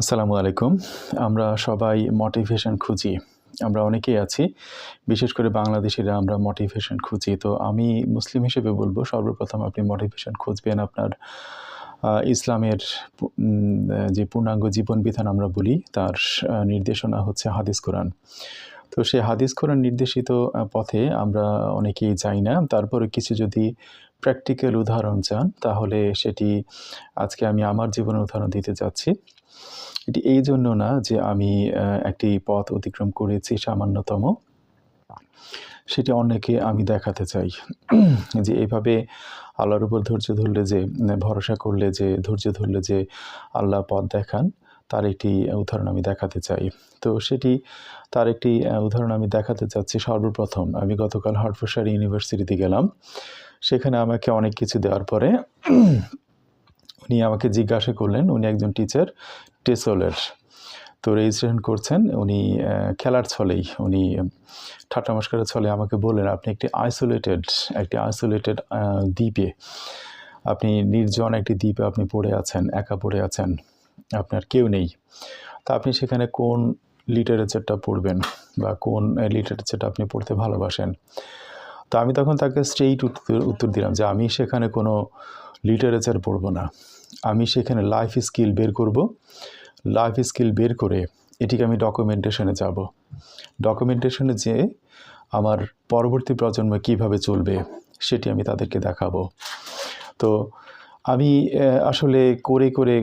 আসসালামু আলাইকুম। আমরা সবাই মোটিভেশন খুঁজি। আমরা অনেকেই আছি, বিশেষ করে বাংলাদেশিরা আমরা মোটিভেশন খুঁজি। তো আমি মুসলিম হিসেবে বলব, সর্বপ্রথম আপনি মোটিভেশন খুঁজবেন আপনার ইসলামের যে পূর্ণাঙ্গ জীবন বিধান আমরা বলি, তার নির্দেশনা হচ্ছে হাদিস কোরআন। তো সেই হাদিস কোরআন নির্দেশিত পথে আমরা অনেকেই যাই না। তারপরে কিছু যদি প্র্যাকটিক্যাল উদাহরণ চান, তাহলে সেটি আজকে আমি আমার জীবনের উদাহরণ দিতে যাচ্ছি। এটি এই জন্য না যে আমি একটি পথ অতিক্রম করেছি সামান্যতম। সেটি অনেকে আমি দেখাতে চাই। যে এইভাবে আল্লাহর উপর ধৈর্য ধরলে যে, ভরসা করলে যে, ধৈর্য ধরলে যে আল্লাহ পথ দেখান তার একটি উদাহরণ আমি দেখাতে চাই। তো সেটি, তার একটি উদাহরণ আমি দেখাতে চাচ্ছি সর্বপ্রথম। আমি গতকাল হার্টফোর্ডশায়ার ইউনিভার্সিটিতে গেলাম। সেখানে আমাকে অনেক কিছু দেওয়ার পরে উনি আমাকে জিজ্ঞাসা করলেন, উনি একজন টিচার টেসলের। তো রেজিস্ট্রেশন করছেন, উনি খেলার ছলেই, উনি ঠাট্টা মস্করের ছলে আমাকে বললেন, আপনি একটি আইসোলেটেড একটি আইসোলেটেড দ্বীপে, আপনি নির্জন একটি দ্বীপে আপনি পড়ে আছেন, একা পড়ে আছেন। আপনার কেউ নেই। তা আপনি সেখানে কোন লিটারেচারটা পড়বেন বা কোন লিটারেচারটা আপনি পড়তে ভালোবাসেন? তো আমি তখন তাকে স্ট্রেইট উত্তর উত্তর দিলাম যে আমি সেখানে কোনো লিটারেচার পড়ব না। আমি সেখানে লাইফ স্কিল বের করব। লাইফ স্কিল বের করে এটিকে আমি ডকুমেন্টেশনে যাব। ডকুমেন্টেশনে যে আমার পরবর্তী প্রজন্ম কীভাবে চলবে, সেটি আমি তাদেরকে দেখাবো। তো আমি আসলে করে করে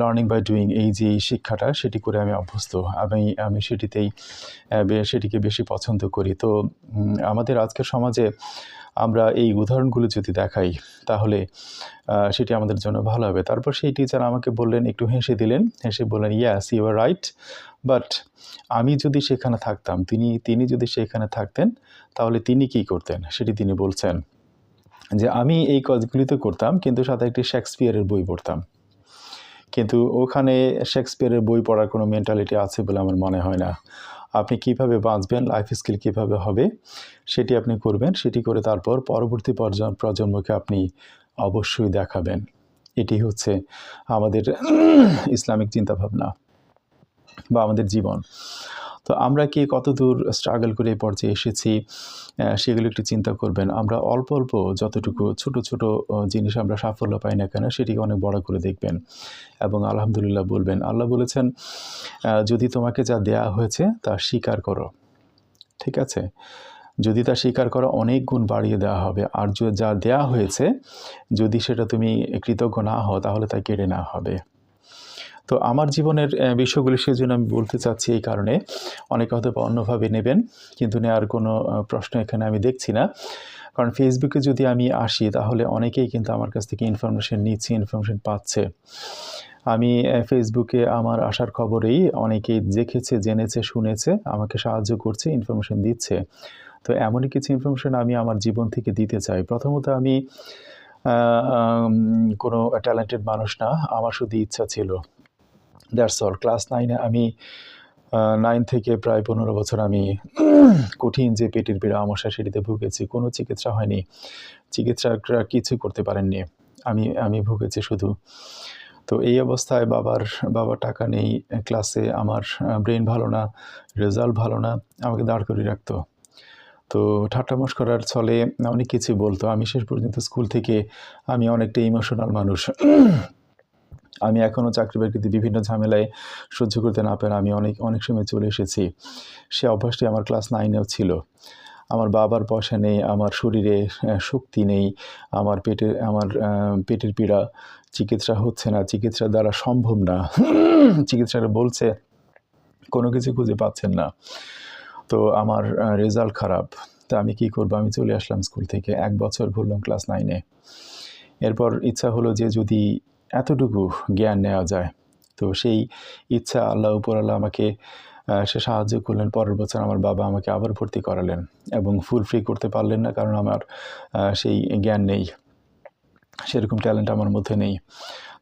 লার্নিং বাই ডুইং এই যে শিক্ষাটা, সেটি করে আমি অভ্যস্ত। আমি আমি সেটিতেই সেটিকে বেশি পছন্দ করি। তো আমাদের আজকের সমাজে আমরা এই উদাহরণগুলো যদি দেখাই, তাহলে সেটি আমাদের জন্য ভালো হবে। তারপর সেই টিচার আমাকে বললেন, একটু হেসে দিলেন, হেসে বললেন yes you are right but আমি যদি সেখানে থাকতাম, তিনি তিনি যদি সেখানে থাকতেন, তাহলে তিনি কি করতেন? সেটি তিনি বলছেন। যে আমি এই কাজগুলি তো করতাম, কিন্তু সাথে একটি শেক্সপিয়ারের বই পড়তাম। কিন্তু ওখানে শেক্সপিয়ারের বই পড়ার কোনো মেন্টালিটি আছে বলে আমার মনে হয় না। আপনি কীভাবে বাঁচবেন লাইফ স্কিল কীভাবে হবে, সেটি আপনি করবেন, সেটি করে তারপর পরবর্তী প্রজন্মকে আপনি অবশ্যই দেখাবেন। এটি হচ্ছে আমাদের ইসলামিক চিন্তাভাবনা বা আমাদের জীবন। তো আমরা কি কতদূর স্ট্রাগল করে এই পর্যায়ে এসেছি সেগুলো একটু চিন্তা করবেন। আমরা অল্প অল্প যতটুকু ছোট ছোট জিনিস আমরা সাফল্য পাই না কেন, সেটিকে অনেক বড় করে দেখবেন। এবং আলহামদুলিল্লাহ বলবেন, আল্লাহ বলেছেন যদি তোমাকে যা দেয়া হয়েছে তা স্বীকার করো। ঠিক আছে? যদি তা স্বীকার করো, অনেক গুণ বাড়িয়ে দেওয়া হবে। আর যা দেয়া হয়েছে, যদি সেটা তুমি কৃতজ্ঞ না হও, তাহলে তা কেড়ে নেওয়া হবে। তো আমার জীবনের বিষয়গুলি সেই জন্য আমি বলতে চাচ্ছি এই কারণে। অনেকে হয়তো বা অন্যভাবে নেবেন, কিন্তু নেওয়ার কোনো প্রশ্ন এখানে আমি দেখছি না। কারণ ফেসবুকে যদি আমি আসি, তাহলে অনেকেই কিন্তু আমার কাছ থেকে ইনফরমেশন নিচ্ছে ইনফরমেশন পাচ্ছে। আমি ফেসবুকে আমার আসার খবরেই অনেকেই দেখেছে, জেনেছে, শুনেছে, আমাকে সাহায্য করছে ইনফরমেশন দিচ্ছে। তো এমনই কিছু ইনফরমেশন আমি আমার জীবন থেকে দিতে চাই। প্রথমত আমি কোনো ট্যালেন্টেড মানুষ না, আমার শুধু ইচ্ছা ছিল। দ্যাটস অল ক্লাস নাইনে আমি নাইন থেকে প্রায় পনেরো বছর আমি কঠিন যে পেটের পীড়া আমশা সেটিতে ভুগেছি। কোনো চিকিৎসা হয়নি। চিকিৎসকরা কিছু করতে পারেননি। আমি আমি ভুগেছি শুধু। তো এই অবস্থায় বাবার বাবার টাকা নেই। ক্লাসে আমার ব্রেন ভালো না রেজাল্ট ভালো না। আমাকে দাঁড় করিয়ে রাখতো। তো ঠাট্টা মস্করার ছলে অনেক কিছু বলতো। আমি শেষ পর্যন্ত স্কুল থেকে আমি অনেকটা ইমোশনাল মানুষ। আমি এখনও চাকরি বাকরিতে বিভিন্ন ঝামেলায় সহ্য করতে না পেরে আমি অনেক অনেক সময় চলে এসেছি। সে অভ্যাসটি আমার ক্লাস নাইনেও ছিল। আমার বাবার পয়সা নেই, আমার শরীরে শক্তি নেই, আমার পেটের আমার পেটের পীড়া, চিকিৎসা হচ্ছে না, চিকিৎসা দ্বারা সম্ভব না। চিকিৎসাটা বলছে, কোনো কিছু খুঁজে পাচ্ছেন না। তো আমার রেজাল্ট খারাপ। তা আমি কি করব? আমি চলে আসলাম স্কুল থেকে। এক বছর ঘুরলাম ক্লাস নাইনে। এরপর ইচ্ছা হলো যে যদি এতটুকু জ্ঞান নেওয়া যায়। তো সেই ইচ্ছা আল্লাহ উপর আল্লাহ আমাকে সে সাহায্য করলেন। পরের বছর আমার বাবা আমাকে আবার ভর্তি করালেন এবং ফুল ফ্রি করতে পারলেন না কারণ আমার সেই জ্ঞান নেই। সেরকম ট্যালেন্ট আমার মধ্যে নেই।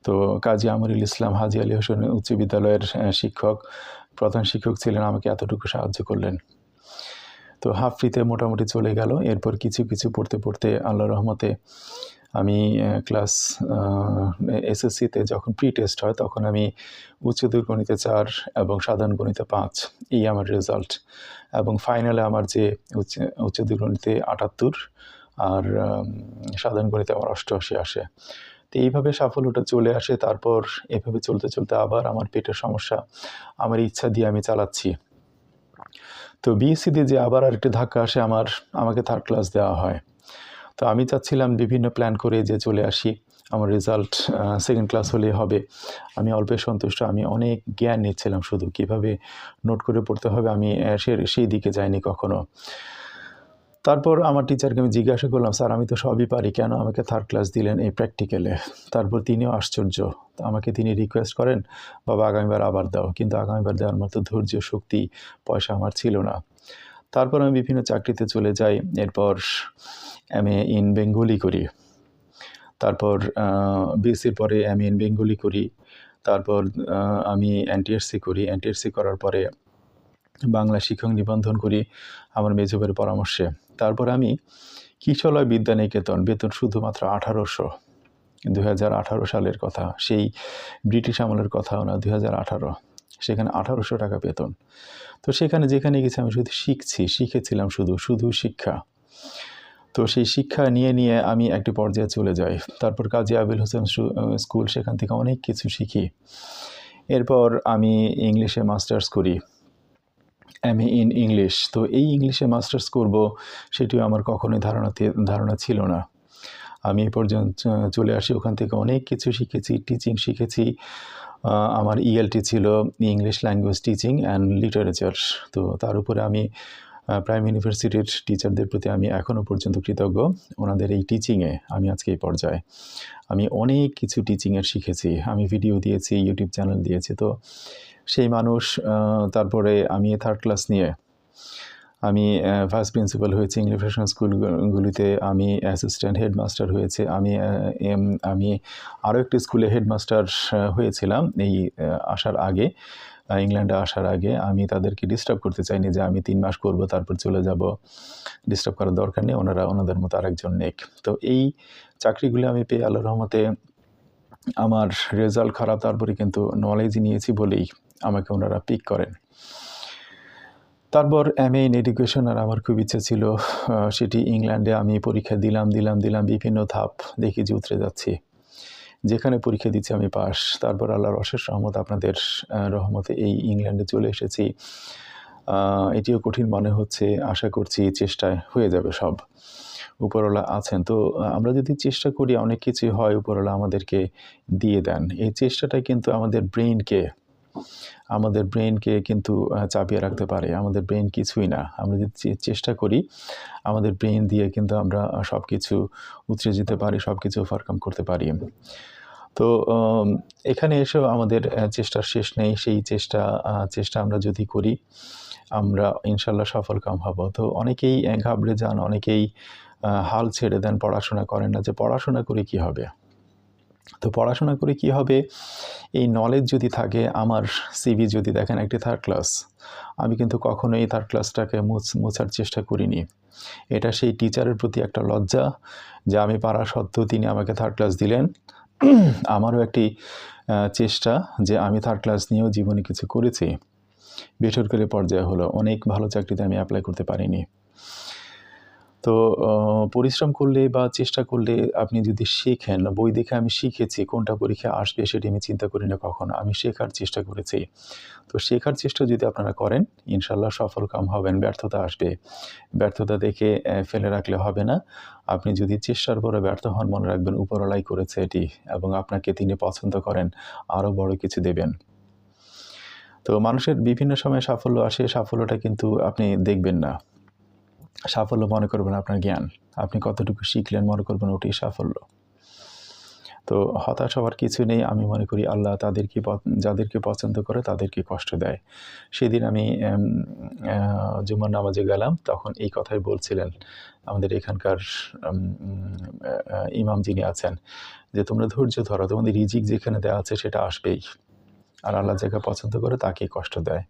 তো কাজী আমরুল ইসলাম হাজি আলী হোসেন উচ্চ বিদ্যালয়ের শিক্ষক, প্রধান শিক্ষক ছিলেন, আমাকে এতটুকু সাহায্য করলেন। তো হাফ ফ্রিতে মোটামুটি চলে গেল। এরপর কিছু কিছু পড়তে পড়তে আল্লাহ রহমতে আমি ক্লাস এসএসসিতে যখন প্রি টেস্ট হয়, তখন আমি উচ্চতর গণিতে চার এবং সাধারণ গণিতে পাঁচ। এই আমার রেজাল্ট এবং ফাইনালে আমার যে উচ্চ উচ্চতর গণিতে আটাত্তর আর সাধারণ গণিতে আমার অষ্টআশি আসে। তো এইভাবে সাফল্যটা চলে আসে, তারপর এভাবে চলতে চলতে আবার আমার পেটের সমস্যা, আমার ইচ্ছা দিয়ে আমি চালাচ্ছি। তো বিএসসি দিয়ে যে আবার আরেকটি ধাক্কা আসে, আমার, আমাকে থার্ড ক্লাস দেওয়া হয়। তো আমি চাচ্ছিলাম বিভিন্ন প্ল্যান করে যে চলে আসি। আমার রেজাল্ট সেকেন্ড ক্লাস হলে হবে। আমি অল্পে সন্তুষ্ট, আমি অনেক জ্ঞান নিচ্ছিলাম শুধু। কীভাবে নোট করে পড়তে হবে আমি সে- সেই দিকে যাইনি কখনো। তারপর আমার টিচারকে আমি জিজ্ঞাসা করলাম, স্যার, আমি তো সবই পারি। কেন আমাকে থার্ড ক্লাস দিলেন এই প্র্যাকটিক্যালে তারপর তিনিও আশ্চর্য। আমাকে তিনি রিকোয়েস্ট করেন, বাবা, আগামীবার আবার দাও। কিন্তু আগামীবার দেওয়ার মতো ধৈর্য, শক্তি, পয়সা আমার ছিল না। তারপর আমি বিভিন্ন চাকরিতে চলে যাই, এরপর এম এ ইন বেঙ্গলি করি। তারপর বিএসসির পরে এম এ ইন বেঙ্গলি করি। তারপর আমি এনটিএসসি করি। এনটিএসসি করার পরে বাংলা শিক্ষক নিবন্ধন করি আমার মেজবের পরামর্শে। তারপর আমি কিশলয় বিদ্যানিকেতন, বেতন শুধুমাত্র আঠারোশো দু সালের কথা, সেই ব্রিটিশ আমলের কথাও না দু হাজার আঠারো। সেখানে আঠারোশো টাকা বেতন। তো সেখানে যেখানে গেছি আমি শুধু শিখছি, শিখেছিলাম শুধু শুধু শিক্ষা। তো সেই শিক্ষা নিয়ে নিয়ে আমি একটি পর্যায়ে চলে যাই। তারপর কাজী আবিল হোসেন স্কুল সেখান থেকে অনেক কিছু শিখি। এরপর আমি ইংলিশে মাস্টার্স করি। M A in English. তো এই ইংলিশে মাস্টার্স করব সেটিও আমার কখনোই ধারণা ধারণা ছিল না। আমি এ পর্যন্ত, চলে আসি, ওখান থেকে অনেক কিছু শিখেছি, টিচিং শিখেছি। আমার ইএলটি ছিল English language teaching and literature তো তার উপরে আমি প্রাইম ইউনিভার্সিটির টিচারদের প্রতি আমি এখনও পর্যন্ত কৃতজ্ঞ। ওনাদের এই টিচিংয়ে আমি আজকে এই পর্যায়ে। আমি অনেক কিছু টিচিংয়ের শিখেছি। আমি ভিডিও দিয়েছি ইউটিউব চ্যানেল দিয়েছি। তো সেই মানুষ তারপরে আমি থার্ড ক্লাস নিয়ে আমি ভাইস প্রিন্সিপাল হয়েছি ইংলিশ ভার্সন স্কুলগুলিতে আমি অ্যাসিস্ট্যান্ট হেডমাস্টার হয়েছে, আমি আমি আরও একটি স্কুলে হেডমাস্টার হয়েছিলাম এই আসার আগে ইংল্যান্ডে আসার আগে। আমি তাদেরকে ডিস্টার্ব করতে চাইনি যে আমি তিন মাস করব, তারপর চলে যাব। ডিস্টার্ব করার দরকার নেই, ওনারা ওনাদের মতো আরেকজন নেক। তো এই চাকরিগুলি আমি পেয়ে আল্লাহ রহমতে আমার রেজাল্ট খারাপ, তারপরে কিন্তু নলেজ নিয়েছি বলেই আমাকে ওনারা পিক করেন। তারপর এম ইন এডুকেশন আর আমার খুব ইচ্ছে ছিল সেটি ইংল্যান্ডে আমি পরীক্ষা দিলাম দিলাম দিলাম, বিভিন্ন ধাপ দেখি যে উতরে যাচ্ছি। যেখানে পরীক্ষা দিচ্ছি আমি পাস তারপর আল্লাহর অশেষ রহমত আপনাদের রহমতে এই ইংল্যান্ডে চলে এসেছি। এটিও কঠিন মনে হচ্ছে, আশা করছি চেষ্টায় হয়ে যাবে সব। উপরওয়ালা আছেন, তো আমরা যদি চেষ্টা করি, অনেক কিছু হয়, উপরওয়ালা আমাদেরকে দিয়ে দেন। এই চেষ্টাটাই কিন্তু আমাদের ব্রেইনকে আমাদের ব্রেনকে কিন্তু চাপিয়ে রাখতে পারে। আমাদের ব্রেন কিছুই না। আমরা যদি চেষ্টা করি, আমাদের ব্রেন দিয়ে কিন্তু আমরা সব কিছু উতরে যেতে পারি সব কিছু ওভারকাম করতে পারি। তো এখানে এসেও আমাদের চেষ্টার শেষ নেই। সেই চেষ্টা চেষ্টা আমরা যদি করি, আমরা ইনশাল্লাহ সফল কাম হব। তো অনেকেই ঘাবড়ে যান, অনেকেই হাল ছেড়ে দেন, পড়াশোনা করেন না। যে পড়াশোনা করে কি হবে? পড়াশোনা করে কি হবে? এই নলেজ যদি থাকে, আমার সিভি যদি দেখেন, একটি থার্ড ক্লাস আমি কিন্তু কখনোই থার্ড ক্লাসটাকে মুছ- মোছার চেষ্টা করিনি। এটা সেই টিচারের প্রতি একটা লজ্জা, যে আমি পারা সত্ত্বেও তিনি আমাকে থার্ড ক্লাস দিলেন। আমারও একটি চেষ্টা যে আমি থার্ড ক্লাস নিয়েও জীবনে কিছু করেছি। বেসরকারি পর্যায়ে হলো, অনেক ভালো চাকরিতে আমি অ্যাপ্লাই করতে পারিনি। তো পরিশ্রম করলে বা চেষ্টা করলে আপনি যদি শেখেন, বই দেখে আমি শিখেছি, কোনটা পরীক্ষা আসবে সেটি আমি চিন্তা করি না কখনো, আমি শেখার চেষ্টা করেছি। তো শেখার চেষ্টা যদি আপনারা করেন, ইনশাল্লাহ সফল কাম হবেন, ব্যর্থতা আসবে। ব্যর্থতা দেখে ফেলে রাখলে হবে না। আপনি যদি চেষ্টার পরে ব্যর্থ হন, মনে রাখবেন উপরলাই করেছে এটি এবং আপনাকে তিনি পছন্দ করেন, আরও বড় কিছু দেবেন। তো মানুষের বিভিন্ন সময় সাফল্য আসে, সাফল্যটা কিন্তু আপনি দেখবেন না। সাফল্য মনে করবেন আপনার জ্ঞান। আপনি কতটুকু শিখলেন মনে করবেন ওটাই সাফল্য। তো হতাশ হওয়ার কিছু নেই, আমি মনে করি আল্লাহ তাদেরকে যাদেরকে পছন্দ করে তাদেরকে কষ্ট দেয়। সেদিন আমি জুমার নামাজে গেলাম, তখন এই কথাই বলছিলেন আমাদের এখানকার ইমাম যিনি আছেন যে, তোমরা ধৈর্য ধরো, তোমাদের রিজিক যেখানে দেওয়া আছে সেটা আসবেই। আর আল্লাহ যাকে পছন্দ করে তাকেই কষ্ট দেয়।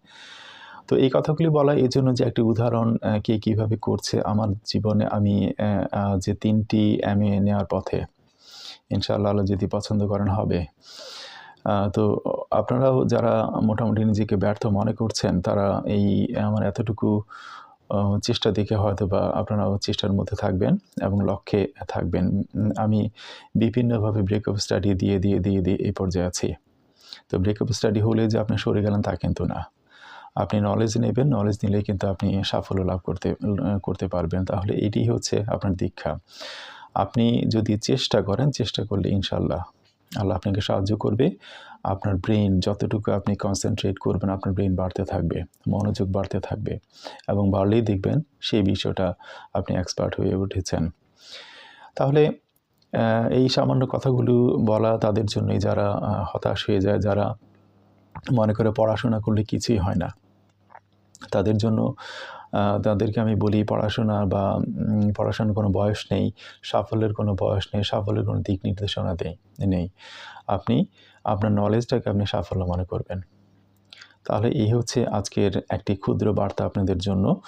তো এই কথাগুলি বলা এই জন্য যে একটি উদাহরণ কে কীভাবে করছে আমার জীবনে আমি যে তিনটি এম এ নেওয়ার পথে, ইনশাআল্লাহ আল্লাহ যদি পছন্দ করেন হবে। তো আপনারাও যারা মোটামুটি নিজেকে ব্যর্থ মনে করছেন, তারা এই, আমার এতটুকু চেষ্টা দেখে হয়তো বা আপনারাও চেষ্টার মধ্যে থাকবেন এবং লক্ষ্যে থাকবেন। আমি বিভিন্নভাবে ব্রেকআপ স্টাডি দিয়ে দিয়ে দিয়ে দিয়ে এই পর্যায়ে আছি। তো ব্রেকআপ স্টাডি হলে যে আপনি সরে গেলেন তা কিন্তু না। আপনি নলেজ নেবেন নলেজ নিলেই কিন্তু আপনি সাফল্য লাভ করতে করতে পারবেন। তাহলে এটি হচ্ছে আপনার দীক্ষা। আপনি যদি চেষ্টা করেন, চেষ্টা করলে ইনশাল্লাহ আল্লাহ আপনাকে সাহায্য করবে। আপনার ব্রেন যতটুকু আপনি কনসেন্ট্রেট করবেন, আপনার ব্রেন বাড়তে থাকবে, মনোযোগ বাড়তে থাকবে এবং বাড়লেই দেখবেন সেই বিষয়টা আপনি এক্সপার্ট হয়ে উঠেছেন। তাহলে এই সামান্য কথাগুলো বলা তাদের জন্যই যারা হতাশ হয়ে যায়, যারা মনে করে পড়াশোনা করলে কিছুই হয় না। তাদের জন্য তাদেরকে আমি বলি পড়াশোনা বা পড়াশোনার কোনো বয়স নেই, সাফল্যের কোনো বয়স নেই, সাফল্যের কোনো দিক নির্দেশনা দেই, নেই। আপনি আপনার নলেজটাকে আপনি সাফল্য মনে করবেন। তাহলে এই হচ্ছে আজকের একটি ক্ষুদ্র বার্তা আপনাদের জন্য,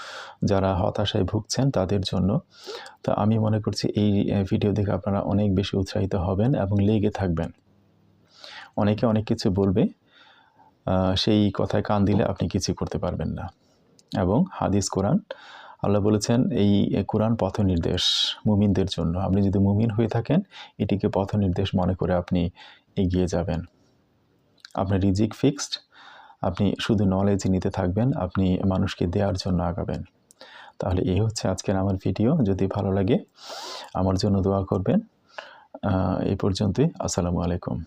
যারা হতাশায় ভুগছেন তাদের জন্য। তো আমি মনে করছি এই ভিডিও দেখে আপনারা অনেক বেশি উৎসাহিত হবেন এবং লেগে থাকবেন। অনেকে অনেক কিছু বলবে সেই কথায় কান দিলে আপনি কিছু করতে পারবেন না। এবং হাদিস, কোরআন। আল্লাহ বলেছেন, এই কোরআন পথ নির্দেশ মুমিনদের জন্য। আপনি যদি মুমিন হয়ে থাকেন, এটিকে পথ নির্দেশ মনে করে আপনি এগিয়ে যাবেন। আপনার রিজিক ফিক্সড, আপনি শুধু নলেজ নিতে থাকবেন, আপনি মানুষকে দেওয়ার জন্য আগাবেন। তাহলে এই হচ্ছে আজকের আমার ভিডিও। যদি ভালো লাগে, আমার জন্য দোয়া করবেন। এই পর্যন্তই। আসসালামু আলাইকুম।